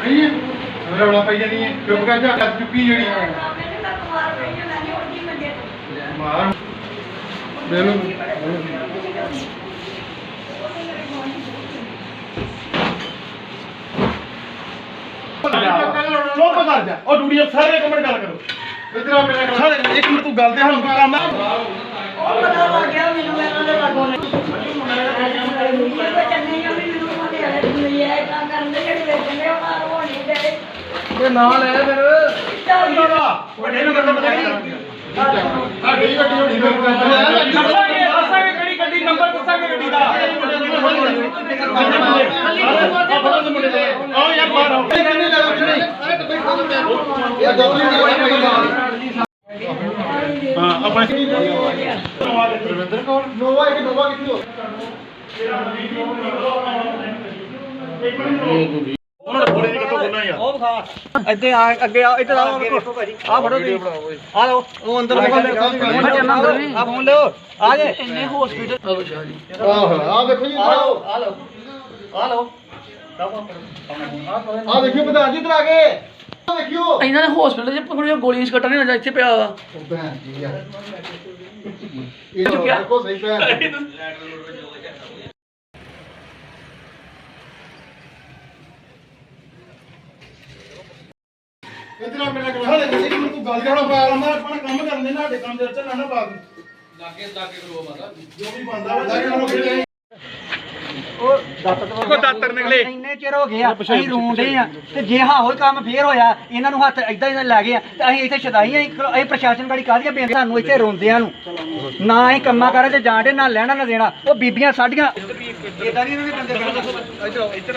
ਪਈ ਜਾਣੀ ਹੈ ਚੁੱਪ ਕਰ ਜਾ ਲੱਤ ਚੁੱਕੀ ਜਿਹੜੀ। ਮਾਰ। ਮੈਨੂੰ ਚੁੱਪ ਕਰ ਜਾ। ਉਹ ਡੂੜੀ ਸਾਰੇ ਇੱਕ ਮਿੰਟ ਗੱਲ ਕਰੋ। ਇਧਰ ਆ ਮੇਰਾ ਸਾਰੇ ਇੱਕ ਮਿੰਟ ਤੂੰ ਗੱਲ ਤੇ ਸਾਨੂੰ ਕੰਮ ਆ ਉਹ ਪਤਾ ਲੱਗ ਗਿਆ ਮੈਨੂੰ ਮੈਂ ਉਹਦੇ ਲਾਗੋਂ ਨੇ ਚੰਨੇ ਜਾਂ ਮੈਨੂੰ ਉਹਦੇ ਵਾਲੇ ਦੁਨੀਆ ਇਹ ਕੰਮ ਕਰਦੇ ਜਿਹੜੇ ਵੇਚਦੇ ਉਹਨਾਂ ਨੂੰ ਹੋਣੀ ਦੇ ਇਹ ਨਾਲ ਹੈ ਫਿਰ। ਵੱਡੇ ਨੂੰ ਕਰਦਾ ਪਤਾ ਨਹੀਂ ਸਾਡੀ ਗੱਡੀ ਹੋਣੀ ਫਿਰ। ਦੱਸਾਂਗੇ ਦੱਸਾਂਗੇ ਕਿਹੜੀ ਗੱਡੀ ਨੰਬਰ ਦੱਸਾਂਗੇ ਗੱਡੀ ਦਾ। ਆਓ ਯਾਰ ਬਾਹਰ ਆਓ ਹਾਂ ਆਪਾਂ ਰਵਿੰਦਰ ਕੌਰ ਨੋਵਾ ਇੱਕ ਨੋਵਾ ਕਿੱਥੇ ਹੋ ਉਹਨਾਂ ਨੇ ਬੋਲੇ ਕਿੱਥੋਂ ਬੋਲਣਾ ਯਾਰ ਉਹ ਵਿਖਾ ਇੱਥੇ ਆ ਅੱਗੇ ਆ ਇੱਧਰ ਆਓ ਵੇਖੋ ਆ ਫੜੋ ਤੁਸੀਂ। ਆ ਲਓ ਉਹ ਅੰਦਰ ਆ ਫੋਨ ਲਿਓ ਆ ਜੇ। ਇੰਨੇ ਹਸਪੀਟਲ ਆਹ ਆ ਵੇਖੋ ਜੀ ਆ ਲਓ ਆ ਲਓ। ਆ ਲਓ। ਆ ਵੇਖਿਓ ਪ੍ਰਧਾਨ ਜੀ ਇਧਰ ਆ ਗਏ ਆ ਵੇਖਿਓ ਇਹਨਾਂ ਨੇ ਹਸਪੀਟਲ 'ਚ ਪਕੜਿਆ ਗੋਲੀਆਂ ਸਕਟਾ ਨਹੀਂ ਇੱਥੇ ਪਿਆ ਵਾ। ਭੈਣ ਜੀ ਯਾਰ ਇਹ ਦੇਖੋ ਸਹੀ ਭੈਣ ਇਧਰ ਆ ਮੇਰਾ ਸਾਰੇ ਇੱਕ ਮਿੰਟ ਤੂੰ ਗੱਲ ਕਰੋ ਬਾਹਰ ਮੈਂ ਆਪਣਾ ਕੰਮ ਕਰਨ ਦੇ ਸਾਡੇ ਕੰਮ ਦੇ ਵਿੱਚ ਨਾ ਨਾ ਬਾਗ ਲਾਗੇ ਲਾਗੇ ਕਰੋ ਮਾਤਾ। ਜੋ ਵੀ ਬੰਦਾ ਵਾ ਲਾਗੇ ਕਰੋ ਖੇਡੇ ਉਹ ਦਾਤਰ ਦਾਤਰ ਨਿਕਲੇ। ਇੰਨੇ ਚਿਰ ਹੋ ਗਿਆ ਅਸੀਂ ਰੋਂਦੇ ਆ ਤੇ ਜੇ ਹਾਂ ਹੋਈ ਕੰਮ ਫੇਰ ਹੋਇਆ ਇਹਨਾਂ ਨੂੰ ਹੱਥ ਇਦਾਂ ਹੀ ਲੈ ਗਏ ਆ ਤੇ ਅਸੀਂ ਇੱਥੇ ਛਦਾਈਆਂ ਅਸੀਂ ਪ੍ਰਸ਼ਾਸਨ ਗਾੜੀ ਕਾਹਦੀਆਂ ਬੇਨਤੀ ਸਾਨੂੰ ਇੱਥੇ ਰੋਂਦਿਆਂ ਨੂੰ। ਨਾ ਅਸੀਂ ਕੰਮਾਂ ਕਾਰਾਂ ਤੇ ਜਾਣਦੇ ਨਾ ਲੈਣਾ ਨਾ ਦੇਣਾ ਉਹ ਬੀਬੀਆਂ ਸਾਡੀਆਂ। ਇਦਾਂ ਨਹੀਂ ਇਹਨਾਂ ਦੇ ਬੰਦੇ ਇੱਧਰ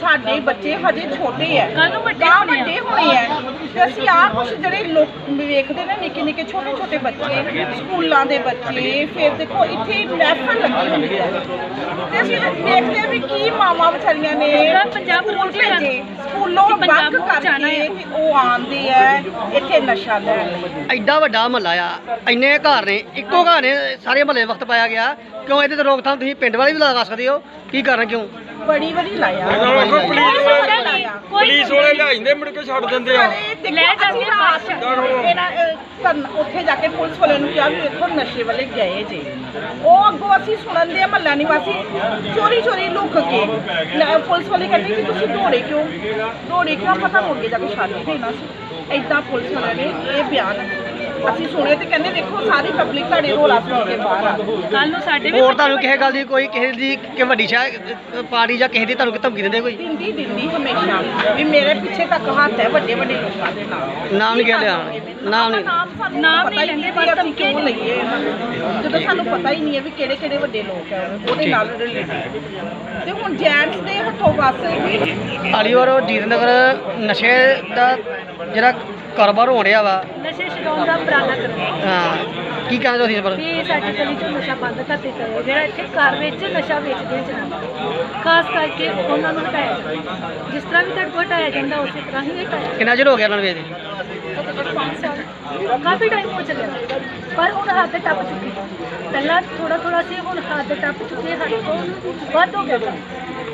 ਸਾਡੇ ਬੱਚੇ ਹਜੇ ਛੋਟੇ ਆ ਕੱਲ ਨੂੰ ਵੱਡੇ ਵੱਡੇ ਹੋਣੇ ਆ ਤੇ ਅਸੀਂ ਆਹ ਕੁਛ ਜਿਹੜੇ ਲੋਕ ਵੇਖਦੇ ਨੇ ਨਿੱਕੇ ਨਿੱਕੇ ਛੋਟੇ ਛੋਟੇ ਬੱਚੇ ਸਕੂਲਾਂ ਦੇ ਬੱਚੇ ਫਿਰ ਦੇਖੋ ਇੱਥੇ ਮਹਿਫਲ ਲੱਗੀ ਹੁੰਦੀ ਹੈ ਤੇ ਅਸੀਂ ਦੇਖਦੇ ਆ ਵੀ ਕੀ ਮਾਵਾਂ ਵਿਚਾਰੀਆਂ ਨੇ ਸਕੂਲ ਭੇਜੇ। ਸਕੂਲੋਂ ਬੰਕ ਕਰਕੇ ਤੇ ਉਹ ਆਉਂਦੇ ਆ ਇੱਥੇ ਨਸ਼ਾ ਲੈਣ। ਐਡਾ ਵੱਡਾ ਮਹੱਲਾ ਆ। ਇੰਨੇ ਘਰ ਨੇ ਇੱਕੋ ਘਰ ਨੇ ਸਾਰੇ ਮਹੱਲੇ ਵਕਤ ਪਾਇਆ ਗਿਆ। ਕਿਉਂ ਇਹਦੇ ਤੇ ਰੋਕਥਾਮ ਤੁਸੀਂ ਪਿੰਡ ਵਾਲੇ ਵੀ ਲਗਾ ਸਕਦੇ ਹੋ? ਕੀ ਕਾਰਨ ਕਿਉਂ? ਬੜੀ ਵਾਰੀ ਲਾਇਆ। ਪੁਲਿਸ ਵਾਲੇ ਲਾਇਆ। ਪੁਲਿਸ ਵਾਲੇ ਲਿਆਈਂਦੇ ਮੁੜ ਕੇ ਛੱਡ ਦਿੰਦੇ ਆ। ਲੈ ਜਾਂਦੇ ਇਹਨਾਂ ਅਹ, ਕਰਨ- ਉੱਥੇ ਜਾ ਕੇ ਪੁਲਿਸ ਵਾਲਿਆਂ ਨੂੰ ਕਿਹਾ ਵੀ ਵੇਖੋ ਨਸ਼ੇ ਵਾਲੇ ਗਏ ਜੇ। ਉਹ ਅੱਗੋਂ ਅਸੀਂ ਸੁਣਨ ਦੇ ਮਹੱਲਾ ਨਿਵਾਸੀ ਚੋਰੀ ਚੋਰੀ ਲੁੱਕ ਕੇ। ਲੈ, ਪੁਲਿਸ ਵਾਲੇ ਕਹਿੰਦੇ ਵੀ ਤੁਸੀਂ ਦੌੜੇ ਕਿਉਂ? ਦੌੜੇ ਕਿਉਂ? ਪਤਾ ਹੋ ਅੱਗੇ ਜਾ ਕੇ ਛੱਡ ਹੀ ਦੇਣਾ ਸੀ ਏਦਾਂ ਪੁਲਿਸ ਵਾਲਿਆਂ ਨੇ ਇਹ ਬਿਆਨ ਅਸੀਂ ਸੁਣੇ ਤੇ ਕਹਿੰਦੇ ਵੇਖੋ ਸਾਰੀ ਪਬਲਿਕ ਤੁਹਾਡੇ ਰੋਲਾ ਸੁਣ ਕੇ ਬਾਹਰ ਆ। ਕੱਲ ਨੂੰ ਸਾਡੇ ਹੋਰ ਤੁਹਾਨੂੰ ਕਿਸੇ ਗੱਲ ਦੀ ਕੋਈ ਕਿਸੇ ਦੀ ਕਿ ਵੱਡੀ ਸ਼ਾਹ ਪਾਰਟੀ ਜਾਂ ਕਿਸੇ ਦੀ ਤੁਹਾਨੂੰ ਧਮਕੀ ਦਿੰਦੇ ਕੋਈ? ਦਿੰਦੀ ਦਿੰਦੀ ਹਮੇਸ਼ਾ। ਵੀ ਮੇਰੇ ਪਿੱਛੇ ਤੱਕ ਹੱਥ ਹੈ ਵੱਡੇ ਵੱਡੇ ਲੋਕਾਂ ਦੇ ਨਾਲ। ਨਾਮ ਨਹੀਂ ਕਹਿੰਦੇ ਹਾਂ ਨਾਮ ਨਹੀਂ ਨਾਮ ਸਾਨੂੰ ਨਾਮ ਪਤਾ ਹੀ ਨਹੀਂ ਲੈਂਦੇ, ਵੀ ਬਸ ਅਸੀਂ ਕਿਉਂ ਲਈਏ ਇਹਨਾਂ ਨੂੰ। ਜਦੋਂ ਸਾਨੂੰ ਪਤਾ ਹੀ ਨਹੀਂ ਹੈ ਵੀ ਕਿਹੜੇ ਕਿਹੜੇ ਵੱਡੇ ਲੋਕ ਹੈ। ਉਹਦੇ ਨਾਲ ਰਿਲੇਟਡ ਤੇ ਹੁਣ ਜੈਂਟਸ ਦੇ ਹੱਥੋਂ ਬਸ ਵੀ ਅਲੀਵਰ ਉਹ ਜੀਤਨਗਰ ਨਸ਼ੇ ਦਾ ਜਿਹੜਾ ਕਾਰੋਬਾਰ ਹੋ ਰਿਹਾ ਵਾ ਨਸ਼ੇ ਛਡਾਉਣ ਦਾ ਉਪਰਾਲਾ ਕਰੋ ਹਾਂ। ਕੀ ਕਹਿੰਦੇ ਤੁਸੀਂ ਬਾਰੇ? ਵੀ ਸਾਡੀ ਗਲੀ ਚੋਂ ਨਸ਼ਾ ਬੰਦ ਕਰ ਦਿੱਤਾ ਜਾਵੇ ਜਿਹੜਾ ਇੱਥੇ ਘਰ ਵਿੱਚ ਨਸ਼ਾ ਵੇਚਦੇ ਜਨਾਬ ਖਾਸ ਕਰਕੇ ਉਹਨਾਂ ਨੂੰ ਹਟਾਇਆ ਜਾਵੇ। ਜਿਸ ਤਰ੍ਹਾਂ ਵੀ ਤੁਹਾਡੇ ਕੋਲ ਹਟਾਇਆ ਜਾਂਦਾ ਉਸੇ ਤਰ੍ਹਾਂ ਹੀ ਹਟਾਇਆ ਕਿੰਨਾ ਚਿਰ ਹੋ ਗਿਆ ਉਹਨਾਂ ਨੂੰ ਵੇਚਦੇ ਜਾਵੇ। ਪੰਜ ਸਾਲ ਕਾਫੀ ਟਾਈਮ ਹੋ ਚੱਲਿਆ। ਪਰ ਹੁਣ ਹੱਦ ਟੱਪ ਚੁੱਕੀ ਪਹਿਲਾਂ ਥੋੜਾ ਥੋੜਾ ਸੀ ਹੁਣ ਹੱਦ ਟੱਪ ਚੁੱਕੀ ਹੈ ਸਾਡੇ ਕੋਲ ਵੱਧ ਹੋ ਗਿਆ ਕੰਮ।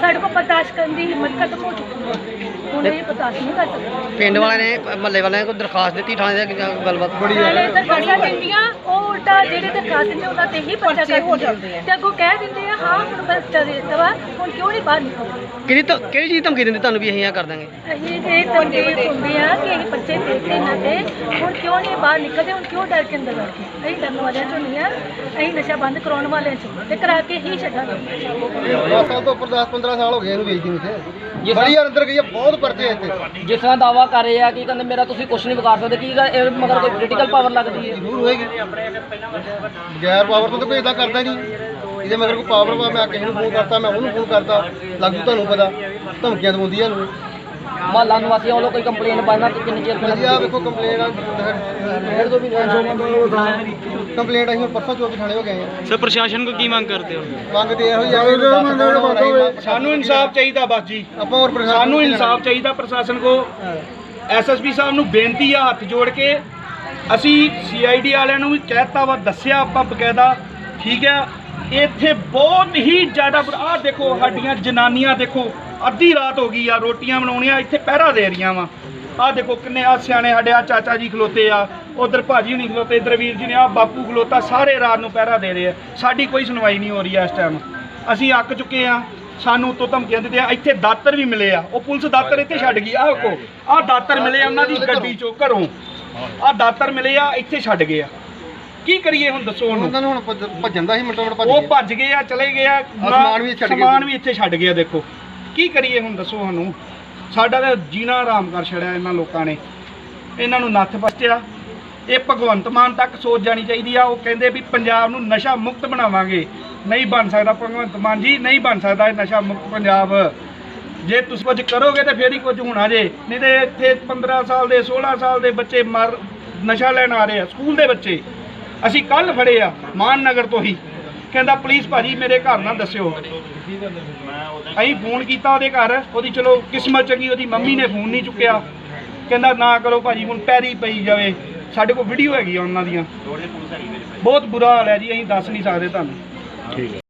ਸਾਡੇ ਕੋਲ ਬਰਦਾਸ਼ਤ ਕਰਨ ਦੀ ਹਿੰਮਤ ਖਤਮ ਹੋ ਚੁੱਕੀ ਹੈ। ਹੁਣ ਇਹ ਬਰਦਾਸ਼ਤ ਨਹੀਂ ਕਰ ਸਕਦੇ। ਪਿੰਡ ਵਾਲਿਆਂ ਨੇ ਮਹੱਲੇ ਵਾਲਿਆਂ ਨੇ ਕੋਈ ਦਰਖਾਸਤ ਦਿੱਤੀ ਥਾਣੇ ਦੇ ਗੱਲਬਾਤ? ਬੜੀ ਨਾਲੇ ਤਾਂ ਪਰਚਾ ਦਿੰਦੀਆਂ ਉਹ ਉਲਟਾ ਜਿਹੜੇ ਤੇ ਖਾਸ ਦਿੰਦੇ ਉਹਨਾਂ ਤੇ ਹੀ ਪਰਚਾ ਪਰਚੇ ਹੋ ਜਾਂਦੇ ਆ। ਤੇ ਅੱਗੋਂ ਕਹਿ ਦਿੰਦੇ ਆ ਹਾਂ ਹੁਣ ਪਰਚਾ ਦੇ ਦਿੱਤਾ ਵਾ ਹੁਣ ਕਿਉਂ ਨਹੀਂ ਬਾਹਰ ਨਿਕਲਦੇ ਕਿਹੜੀ ਧਮ- ਕਿਹੜੀ ਚੀਜ਼ ਧਮਕੀ ਦਿੰਦੇ? ਤੁਹਾਨੂੰ ਵੀ ਅਸੀਂ ਆ ਕਰ ਦਾਂਗੇ। ਅਸੀਂ ਤੇ ਇਹ ਧਮਕੀ ਸੁਣਦੇ ਆ ਕਿ ਅਸੀਂ ਬੱਚੇ ਦੇਖਦੇ ਨਾ ਤੇ ਹੁਣ ਕਿਉਂ ਨਹੀਂ ਬਾਹਰ ਨਿਕਲਦੇ ਹੁਣ ਕਿਉਂ ਡਰ ਕੇ ਅੰਦਰ ਬੈਠੇ ਅਸੀਂ ਡਰਨ ਵਾਲਿਆਂ ਚੋਂ ਨਹੀਂ ਆ ਅਸੀਂ ਨਸ਼ਾ ਬੰਦ ਕਰਾਉਣ ਵਾਲਿਆਂ ਚੋਂ ਤੇ ਕਰਾ ਕੇ ਹੀ ਛੱਡਾਂਗੇ। 10 ਸਾਲ ਤੋਂ ਉੱਪਰ 10 15 ਸਾਲ ਹੋ ਗਏ ਇਹਨੂੰ ਵੇਚਦੀ ਨੂੰ ਇੱਥੇ। ਬੜੀ ਯਾਰ ਅੰਦਰ ਗਈ ਆ ਬਹੁਤ ਪਰਚੇ ਇੱਥੇ। ਜਿਸ ਤਰ੍ਹਾਂ ਦਾਵਾ ਕਰ ਰਹੇ ਆ ਕਿ ਕਹਿੰਦੇ ਮੇਰਾ ਤੁਸੀਂ ਕੁਝ ਨਹੀਂ ਵਿਗਾੜ ਸਕਦੇ ਕੀ ਗੱਲ ਇਹ ਮਗਰ ਕੋਈ ਪੋਲੀਟੀਕਲ ਪਾਵਰ ਲੱਗਦੀ ਹੈ? ਜ਼ਰੂਰ ਹੋਏਗੀ। ਗੈਰ ਪਾਵਰ ਤੋਂ ਤਾਂ ਕੋਈ ਇਦਾਂ ਕਰਦਾ ਹੀ ਨਹੀਂ। ਇਹਦੇ ਮਗਰ ਕੋਈ ਪਾਵਰ ਵਾ ਮੈਂ ਕਿਸੇ ਨੂੰ ਫੋਨ ਕਰਤਾ ਮੈਂ ਉਹਨੂੰ ਫੋਨ ਕਰਤਾ। ਲੱਗੂ ਤੁਹਾਨੂੰ ਪਤਾ ਧਮਕੀਆਂ ਦਵਾਉਂਦੀਆਂ ਨੂੰ ਮਹੱਲਾ ਨਿਵਾਸੀਆਂ ਵੱਲੋਂ ਕੋਈ ਕੰਪਲੇਨ ਪਾਣਾ ਕਿ ਕਿੰਨੇ ਚਿਰ ਜੀ ਆ ਵੇਖੋ ਕੰਪਲੇਨ ਆ ਡੇਢ ਦੋ ਮਹੀਨੇ ਕੰਪਲੇਂਟ ਅਸੀਂ ਹੁਣ ਪਰਸੋਂ ਚੌਥ ਥਾਣੇ ਹੋ ਗਏ ਆ ਸਰ ਪ੍ਰਸ਼ਾਸਨ ਕੋ ਕੀ ਮੰਗ ਕਰਦੇ ਹੋ? ਮੰਗਦੇ ਇਹੋ ਹੀ ਆ ਕਿ ਬੰਦ ਹੋਵੇ। ਸਾਨੂੰ ਇਨਸਾਫ ਚਾਹੀਦਾ ਬਸ ਜੀ। ਆਪਾਂ ਹੋਰ ਪ੍ਰਸ਼ਾਸਨ ਸਾਨੂੰ ਨੂੰ ਇਨਸਾਫ ਚਾਹੀਦਾ ਪ੍ਰਸ਼ਾਸਨ ਕੋ। ਐਸਐਸਪੀ ਸਾਹਿਬ ਨੂੰ ਬੇਨਤੀ ਆ ਹੱਥ ਜੋੜ ਕੇ ਅਸੀਂ ਸੀਆਈਡੀ ਵਾਲਿਆਂ ਨੂੰ ਵੀ ਕਹਿਤਾ ਵਾ, ਦੱਸਿਆ ਆਪਾਂ ਬਕਾਇਦਾ, ਠੀਕ ਹੈ? ਇੱਥੇ ਬਹੁਤ ਹੀ ਜ਼ਿਆਦਾ ਆਹ ਦੇਖੋ ਸਾਡੀਆਂ ਜਨਾਨੀਆਂ, ਦੇਖੋ, ਅੱਧੀ ਰਾਤ ਹੋ ਗਈ ਆ, ਰੋਟੀਆਂ ਬਣਾਉਣੀਆਂ, ਇੱਥੇ ਪਹਿਰਾ ਦੇ ਰਹੀਆਂ ਵਾ। ਆਹ ਦੇਖੋ ਕਿੰਨੇ ਆ ਸਿਆਣੇ ਸਾਡੇ ਆ ਚਾਚਾ ਜੀ ਖਲੋਤੇ ਆ, ਉਧਰ ਭਾਜੀ ਹੁਣੀ ਖਲੋਤੇ, ਇਧਰ ਵੀਰ ਜੀ ਨੇ ਆ ਬਾਪੂ ਖਲੋਤਾ, ਸਾਰੇ ਰਾਤ ਨੂੰ ਪਹਿਰਾ ਦੇ ਰਹੇ ਆ। ਸਾਡੀ ਕੋਈ ਸੁਣਵਾਈ ਨਹੀਂ ਹੋ ਰਹੀ ਆ ਇਸ ਟਾਈਮ ਅਸੀਂ ਅੱਕ ਚੁੱਕੇ ਆ, ਸਾਨੂੰ ਤੋਂ ਧਮਕੀਆਂ ਦਿੱਤੇ ਆ ਇੱਥੇ ਦਾਤਰ ਵੀ ਮਿਲੇ ਆ। ਉਹ ਪੁਲਿਸ ਦਾਤਰ ਇੱਥੇ ਛੱਡ ਗਈ, ਆਹ ਕੋ ਆਹ ਦਾਤਰ ਮਿਲੇ ਆ ਉਹਨਾਂ ਦੀ ਗੱਡੀ ਚੋਂ ਘਰੋਂ। ਆਹ ਦਾਤਰ ਮਿਲੇ ਆ ਇੱਥੇ ਛੱਡ ਗਏ ਆ। ਕੀ ਕਰੀਏ ਹੁਣ ਦੱਸੋ ਉਹਨੂੰ? ਨੂੰ ਹੁਣ ਭੱਜ- ਭੱਜਣ ਦਾ ਹੀ ਮਿੰਟੋ ਮਿੰਟ ਭੱਜ ਉਹ ਗਏ ਭੱਜ ਗਏ ਆ ਚਲੇ ਗਏ ਆ ਸਮਾਨ ਵੀ ਛੱਡ ਗਏ ਸਮਾਨ ਵੀ ਇੱਥੇ ਛੱਡ ਗਏ ਆ ਦੇਖੋ। ਕੀ ਕਰੀਏ ਹੁਣ ਦੱਸੋ ਸਾਨੂੰ? ਸਾਡਾ ਤਾਂ ਜੀਣਾ ਆਰਾਮ ਕਰ ਛੜਿਆ ਇਹਨਾਂ ਲੋਕਾਂ ਨੇ। ਇਹਨਾਂ ਨੂੰ ਨੱਥ ਪਸਤਿਆ ਇਹ ਭਗਵੰਤ ਮਾਨ ਤੱਕ ਸੋਚ ਜਾਣੀ ਚਾਹੀਦੀ ਆ। ਉਹ ਕਹਿੰਦੇ ਵੀ ਪੰਜਾਬ ਨੂੰ ਨਸ਼ਾ ਮੁਕਤ ਬਣਾਵਾਂਗੇ। ਨਹੀਂ ਬਣ ਸਕਦਾ ਭਗਵੰਤ ਮਾਨ ਜੀ ਨਹੀਂ ਬਣ ਸਕਦਾ ਇਹ ਨਸ਼ਾ ਮੁਕਤ ਪੰਜਾਬ। ਜੇ ਤੁਸੀਂ ਕੁਝ ਕਰੋਗੇ ਤਾਂ ਫੇਰ ਹੀ ਕੁਝ ਹੋਣਾ ਜੇ। ਨਹੀਂ ਤੇ ਇੱਥੇ 15 ਸਾਲ ਦੇ 16 ਸਾਲ ਦੇ ਬੱਚੇ ਮਰ, ਨਸ਼ਾ ਲੈਣ ਆ ਰਹੇ ਆ, ਸਕੂਲ ਦੇ ਬੱਚੇ। ਅਸੀਂ ਕੱਲ ਫੜੇ ਆ, ਮਾਨ ਨਗਰ ਤੋਂ ਹੀ। ਕਹਿੰਦਾ, ਪੁਲਿਸ ਭਾਜੀ, ਮੇਰੇ ਘਰ ਨਾ ਦੱਸਿਓ। ਅਸੀਂ ਫੋਨ ਕੀਤਾ ਉਹਦੇ ਘਰ, ਉਹਦੀ ਚਲੋ ਕਿਸਮਤ ਚੰਗੀ, ਉਹਦੀ ਮੰਮੀ ਨੇ ਫੋਨ ਨਹੀਂ ਚੁੱਕਿਆ। ਕਹਿੰਦਾ, ਨਾ ਕਰੋ ਭਾਜੀ, ਹੁਣ ਪੈਰੀ ਪਈ ਜਾਵੇ। ਸਾਡੇ ਕੋਲ ਵੀਡੀਓ ਹੈਗੀ ਆ ਉਹਨਾਂ ਦੀਆਂ। ਬਹੁਤ ਬੁਰਾ ਹਾਲ ਹੈ ਜੀ, ਅਸੀਂ ਦੱਸ ਨਹੀਂ ਸਕਦੇ ਤੁਹਾਨੂੰ। ਠੀਕ